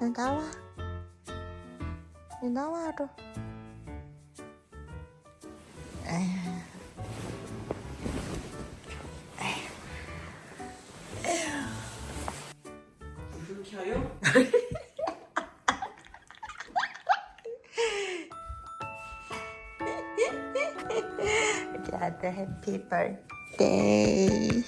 나와. 나와라. 불 켜요? Dad, happy birthday.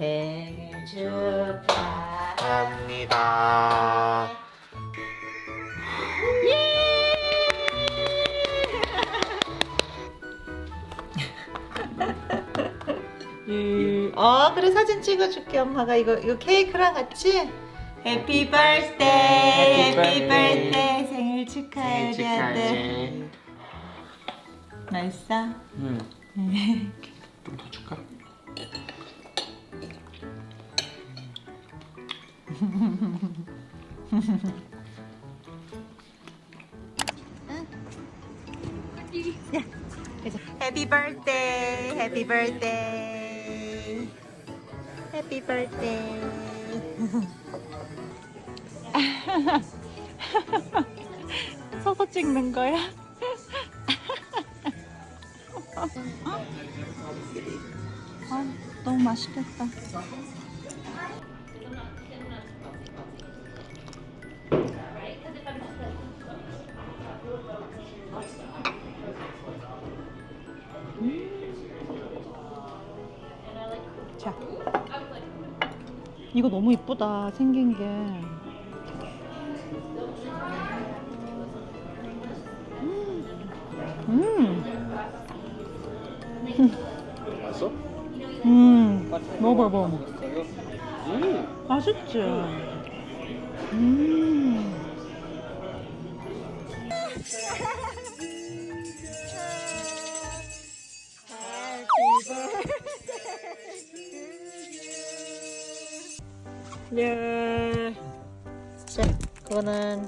생일 축하. 합니다. 어 그래 사진 찍어줄게 엄마가 이거 이거 케이크랑 같이 해피 birthday 해피 birthday 생일 축하해 다들 맛있어? 응. 해피 birthday 해피 birthday 해피 birthday 서서 찍는 거야? 아, 너무 맛있겠다. 이거 너무 이쁘다, 생긴 게. 음. 맛있어? 음. 먹어봐. 음. 맛있지? 음. 예. 자, 그거는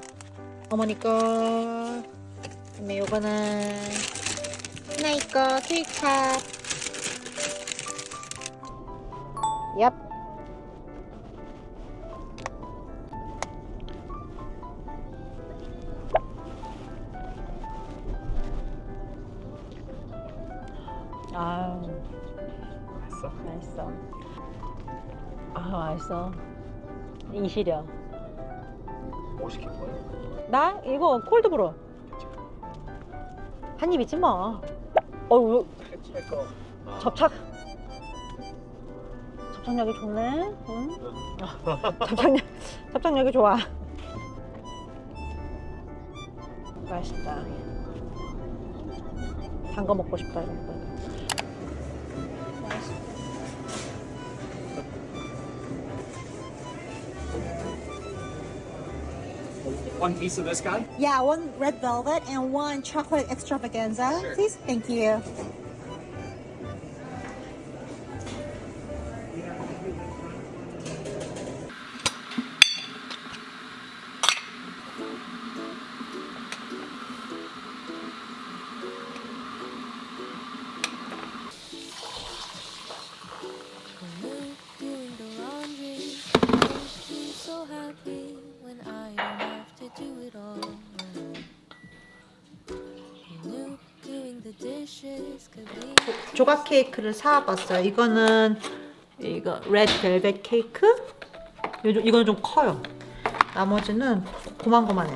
어머니 거. 그다음에 요거는 나이 거 케이크팝. 얍. 아, 맛있어? 맛있어. 아, 맛있어. 이 시려. 뭐 시킨 거야? 나 이거 콜드브루. 한입 있지 뭐. 어우, 거. 아. 접착. 접착력이 좋네. 응? 접착력, 접착력이 좋아. 맛있다. 단 거 먹고 싶다 이런 거. One piece of this guy? Yeah, one red velvet and one chocolate extravaganza, please. Thank you. 케이크를 사와봤어요. 이거는 이거 레드 벨벳 케이크. 요- 이거는 좀 커요. 나머지는 고만고만해.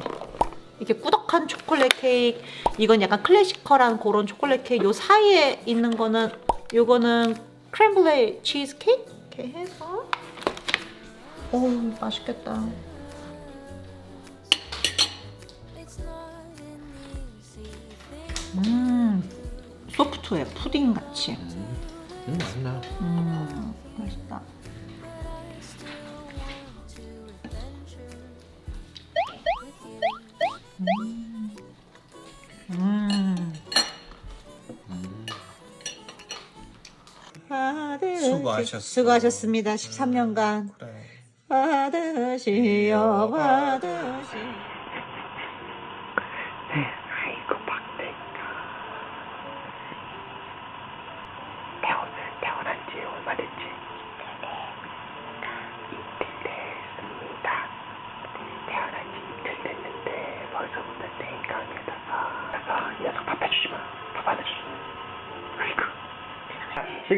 이게 꾸덕한 초콜릿 케이크. 이건 약간 클래시컬한 그런 초콜릿 케이크. 요 사이에 있는 거는 요거는 크렘블레 치즈 케이크 이렇게 해서. 오 맛있겠다. 음 소프트해 푸딩 같이. 음, 음 맛있나? 음, 맛있다. 음. 음. 수고하셨어. 수고하셨습니다. 13년간. 그래. 받으시오, 받으시오.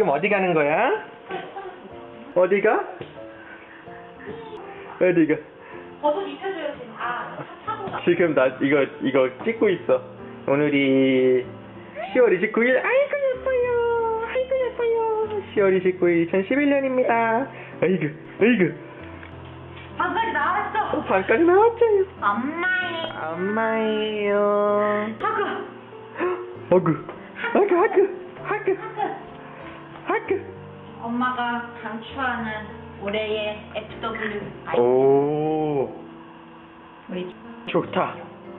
지금 어디 가는 거야? 어디가? 어디가? 지금 나 이거 이거 찍고 있어. 오늘이 10월 29일. 아이고 예뻐요. 아이고 예뻐요. 10월 29일 2011년입니다. 아이고 아이고. 방까지 나왔어. 어, 반까지 나왔잖아요. 엄마의 엄마예요. 하그. 아구 아구 아구 아구 아구. 엄마가 강추하는 올해의 FW 아이 오 우리 좋다.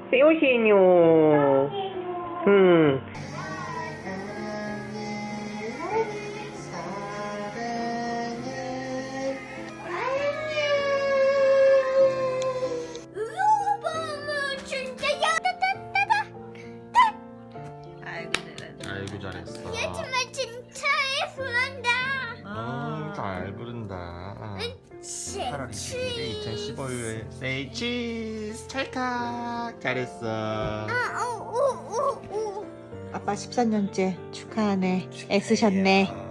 세오시뇨. 음. 아이고 잘했어. 정말 진짜 예쁘다. 음, 잘 부른다. 8월 21일 2015일 세이 치즈 찰칵 잘했어. 아빠 14년째 축하하네. 애쓰셨네.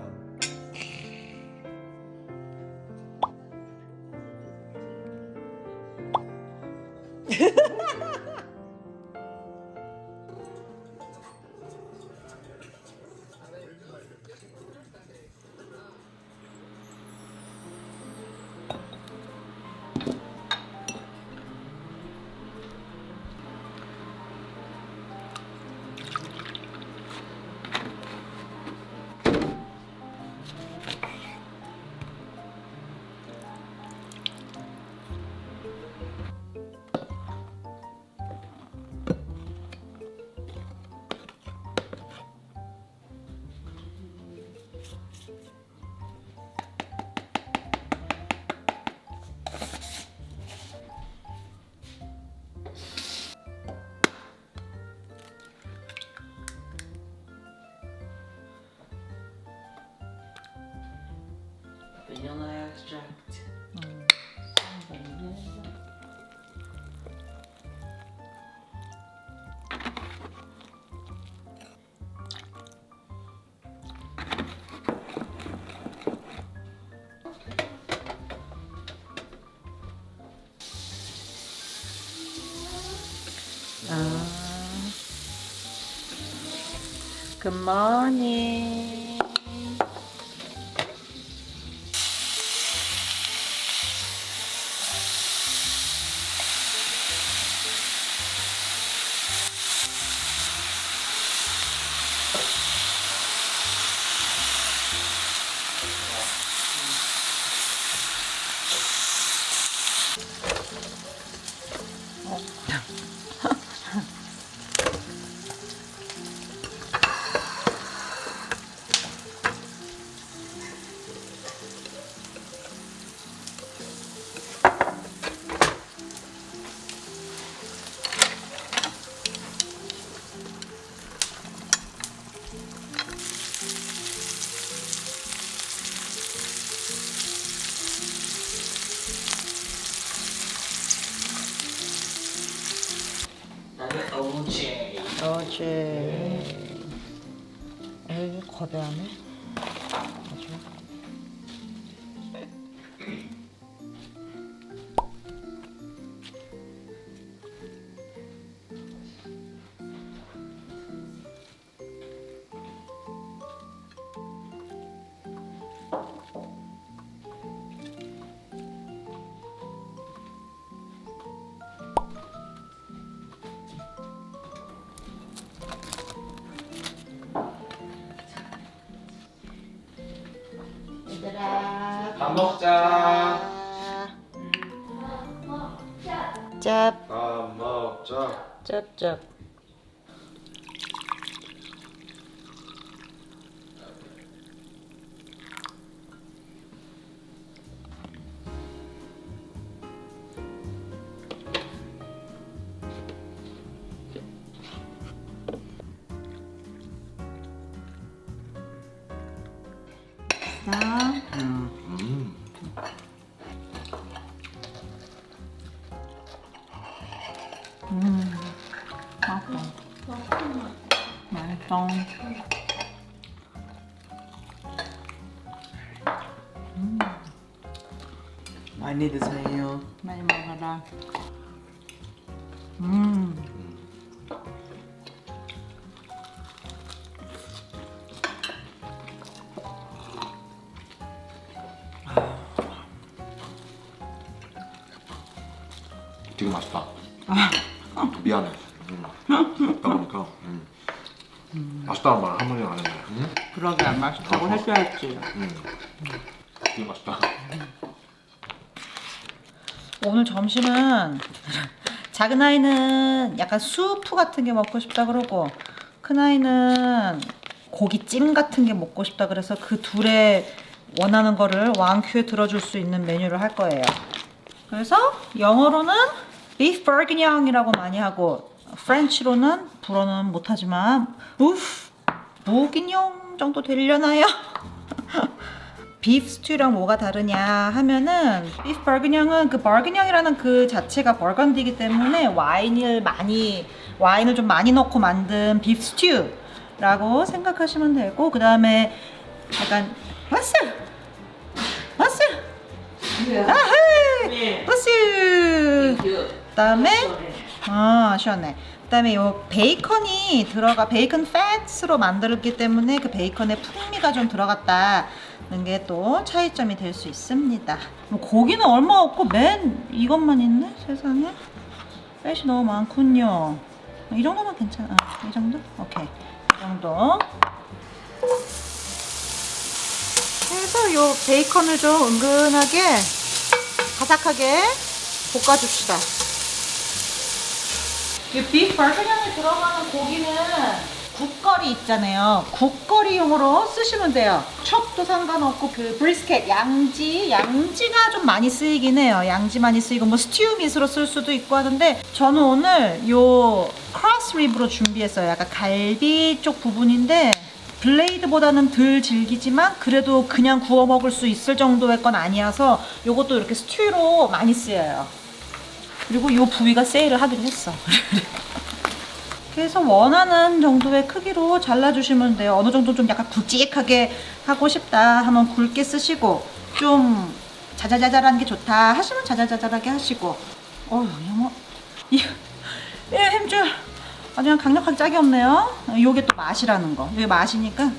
Good morning. 거대 맛있어. 많이 드세요. 많이 먹어라. 음. 되게 맛있다. 미안해. 음. 먹다 보니까 음. 맛있다는 말 한마디 안 했네. 음? 그러게 맛있다고 해줘야지. 되게 맛있다. 오늘 점심은 작은 아이는 약간 수프 같은 게 먹고 싶다 그러고 큰 아이는 고기찜 같은 게 먹고 싶다 그래서 그 둘의 원하는 거를 왕큐에 들어줄 수 있는 메뉴를 할 거예요. 그래서 영어로는 beef bourguignon이라고 많이 하고 프렌치로는 불어는 못하지만 우프 보기뇽 정도 되려나요? 비프 스튜랑 뭐가 다르냐 하면은 비프 버그냥은 그 버그냥이라는 그 자체가 버건디이기 때문에 와인을 많이 와인을 좀 많이 넣고 만든 비프 스튜라고 생각하시면 되고 그 다음에 약간 왔어 왔어 아헤 왔어 그다음에? 아 시원해. 그다음에 요 베이컨이 들어가 베이컨 팻으로 만들었기 때문에 그 베이컨의 풍미가 좀 들어갔다는 게 또 차이점이 될 수 있습니다. 뭐 고기는 얼마 없고 맨 이것만 있네 세상에. 팻이 너무 많군요. 이 정도면 괜찮아. 아, 이 정도? 오케이. 이 정도. 그래서 요 베이컨을 좀 은근하게 바삭하게 볶아줍시다. 이 비프 버거냥에 들어가는 고기는 국거리 있잖아요. 국거리용으로 쓰시면 돼요. 첩도 상관없고 그 브리스켓 양지 양지가 좀 많이 쓰이긴 해요. 양지 많이 쓰이고 뭐 스튜 밑으로 쓸 수도 있고 하는데 저는 오늘 요 크로스 립으로 준비했어요. 약간 갈비 쪽 부분인데 블레이드보다는 덜 질기지만 그래도 그냥 구워 먹을 수 있을 정도의 건 아니어서 요것도 이렇게 스튜로 많이 쓰여요. 그리고 요 부위가 세일을 하기로 했어. 그래서 원하는 정도의 크기로 잘라주시면 돼요. 어느 정도 좀 약간 굵직하게 하고 싶다 하면 굵게 쓰시고 좀 자자자잘한 게 좋다 하시면 자자자잘하게 하시고 어휴 영어 이 예, 힘줄 아주 그냥 강력하게 짝이 없네요. 요게 또 맛이라는 거. 이게 맛이니까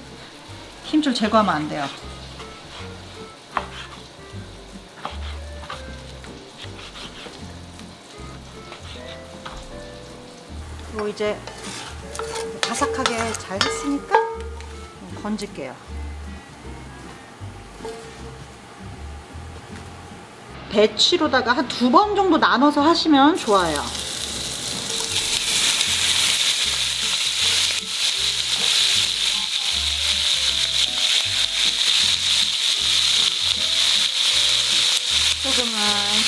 힘줄 제거하면 안 돼요. 그리고 이제 바삭하게 잘 했으니까 건질게요. 배치로다가 한 두 번 정도 나눠서 하시면 좋아요. 소금은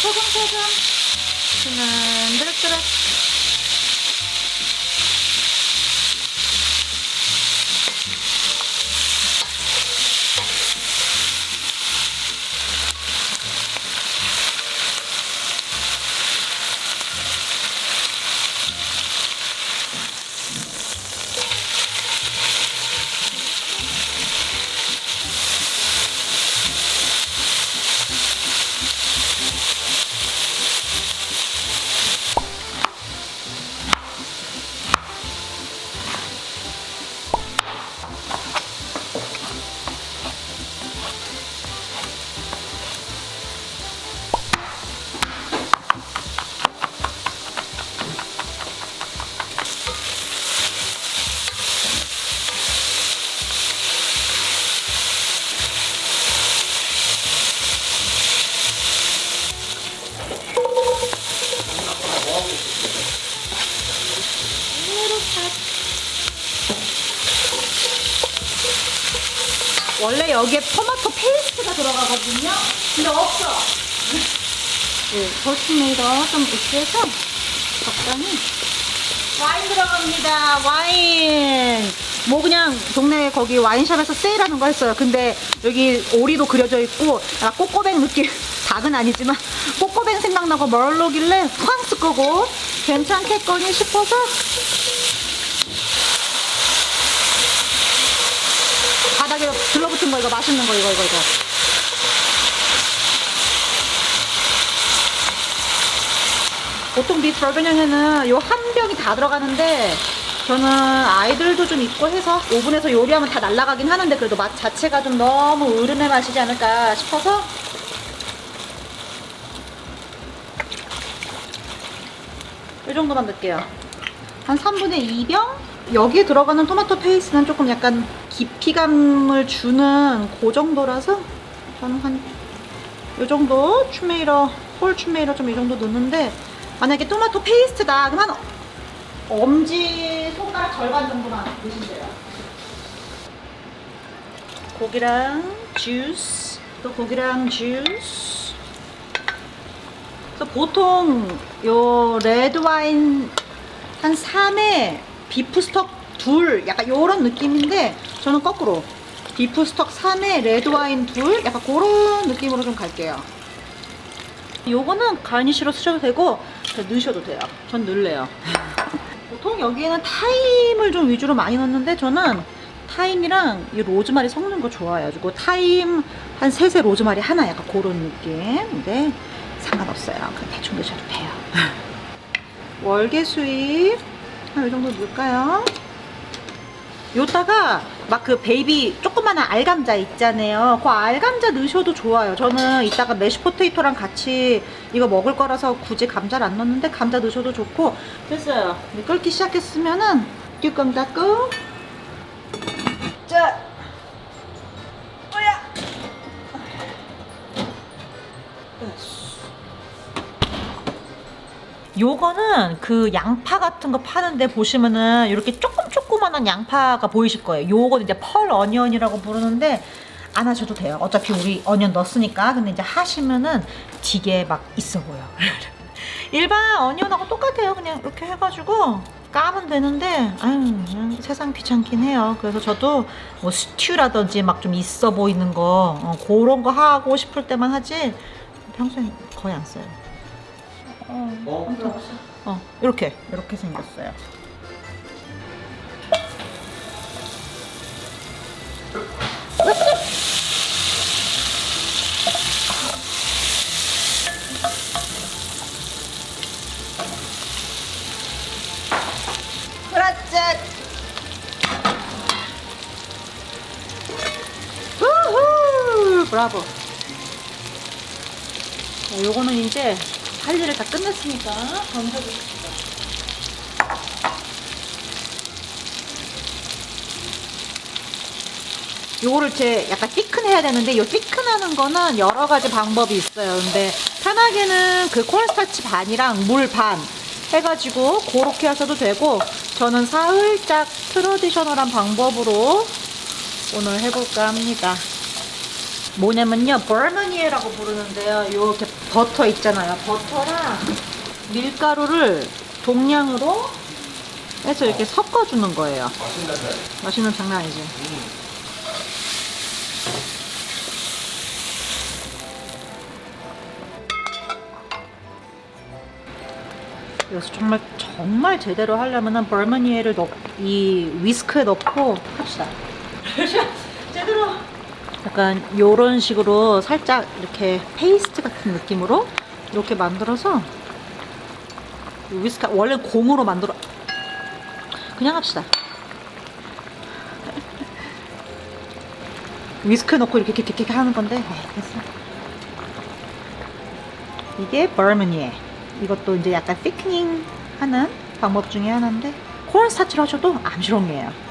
소금 소금 수는 드륵드륵 원래 여기에 토마토 페이스트가 들어가거든요. 근데 없어. 네, 버스메이더 좀 으깨서 적당히 와인 들어갑니다. 와인. 뭐 그냥 동네 거기 와인샵에서 세일하는 거 했어요. 근데 여기 오리도 그려져 있고 약간 꼬꼬뱅 느낌 닭은 아니지만 꼬꼬뱅 생각나고 멀로길래 프랑스 거고 괜찮겠거니 싶어서 바닥에 들러붙은 거 이거 맛있는 거 이거 이거 이거 보통 버거닝에는 요 한 병이 다 들어가는데 저는 아이들도 좀 있고 해서 오븐에서 요리하면 다 날아가긴 하는데 그래도 맛 자체가 좀 너무 으름의 맛이지 않을까 싶어서 이 정도만 넣을게요 한 3분의 2병? 여기에 들어가는 토마토 페이스는 조금 약간 깊이감을 주는 그 정도라서 저는 한 이 정도 추메이러 홀 추메이러 좀 이 정도 넣는데 만약에 토마토 페이스트다 그럼 한 엄지 손가락 절반 정도만 넣으시면 돼요. 고기랑 주스 또 고기랑 주스. 그래서 보통 요 레드 와인 한 3에 비프 스톡 둘 약간 요런 느낌인데 저는 거꾸로 비프 스톡 3에 레드 와인 둘 약간 그런 느낌으로 좀 갈게요. 요거는 가니쉬로 쓰셔도 되고 넣으셔도 돼요. 전 넣을래요. 보통 여기에는 타임을 좀 위주로 많이 넣는데 저는 타임이랑 이 로즈마리 섞는 거 좋아해가지고 타임 한 셋에 로즈마리 하나 약간 그런 느낌. 근데 상관없어요. 그냥 대충 넣으셔도 돼요. 월계 수잎 한 이 정도 넣을까요? 요따가 막 그 베이비 조그마한 알감자 있잖아요. 그 알감자 넣으셔도 좋아요. 저는 이따가 메쉬 포테이토랑 같이 이거 먹을 거라서 굳이 감자를 안 넣는데 감자 넣으셔도 좋고 됐어요. 끓기 시작했으면은 뚜껑 닫고 자 요거는 그 양파 같은 거 파는데 보시면은 이렇게 조금 조그만한 양파가 보이실 거예요. 요거는 이제 펄 어니언이라고 부르는데 안 하셔도 돼요. 어차피 우리 어니언 넣었으니까. 근데 이제 하시면은 되게 막 있어 보여. 일반 어니언하고 똑같아요. 그냥 이렇게 해가지고 까면 되는데 아유 그냥 세상 귀찮긴 해요. 그래서 저도 뭐 스튜라든지 막 좀 있어 보이는 거 어, 그런 거 하고 싶을 때만 하지 평소엔 거의 안 써요. 어, 어, 이렇게 이렇게 생겼어요. 그렇지. 우후, 브라보. 일을 다 끝냈으니까 던져주겠습니다. 요거를 제 약간 삐큰해야 되는데 요 삐큰하는 거는 여러 가지 방법이 있어요. 근데 편하게는 그 콘스타치 반이랑 물 반 해가지고 그렇게 하셔도 되고 저는 살짝 트러디셔널한 방법으로 오늘 해볼까 합니다. 뭐냐면요 버머니에라고 부르는데요 이렇게 버터 있잖아요 버터랑 밀가루를 동량으로 해서 이렇게 섞어주는 거예요. 맛있는 장난 아니지? 그래서 정말 정말 제대로 하려면은 버머니에를 넣, 이 위스크에 넣고 합시다. 제대로! 약간 요런 식으로 살짝 이렇게 페이스트 같은 느낌으로 이렇게 만들어서 위스크 원래 공으로 만들어. 그냥 합시다. 위스크 넣고 이렇게 이렇게 이렇게 하는 건데 에이, 됐어. 이게 버머니에. 이것도 이제 약간 피크닝 하는 방법 중에 하나인데 콘스타치로 하셔도 암시롱이에요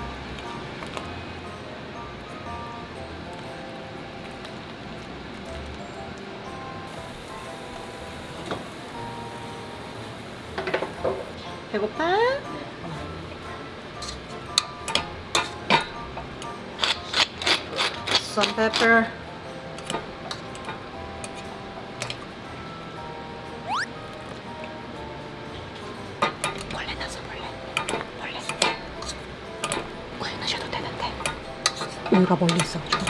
배고파? Some pepper. 몰래 넣어서 몰래. 몰래. 몰래 넣으셔도 여기가 멀리 있어가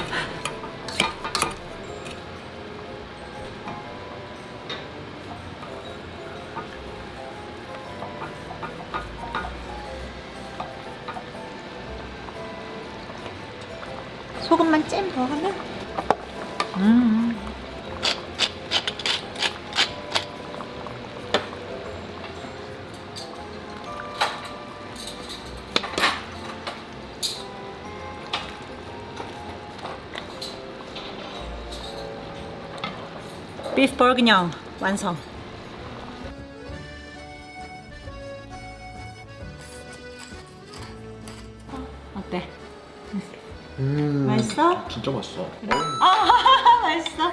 음. 비프 버그냥 완성. 어때? 음. 맛있어? 진짜 맛있어. 아 맛있어.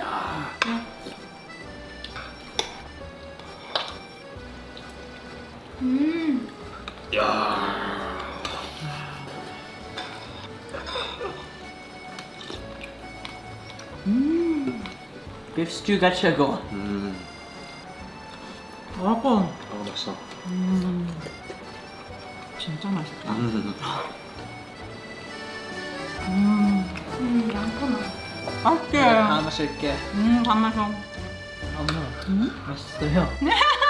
Beef stew가 최고. 음. 여러분 아 맛있어. 진짜 맛있다. 음. 맛있게. 다 마실게. 음, 밥 마셔. 엄마. 맛있어요.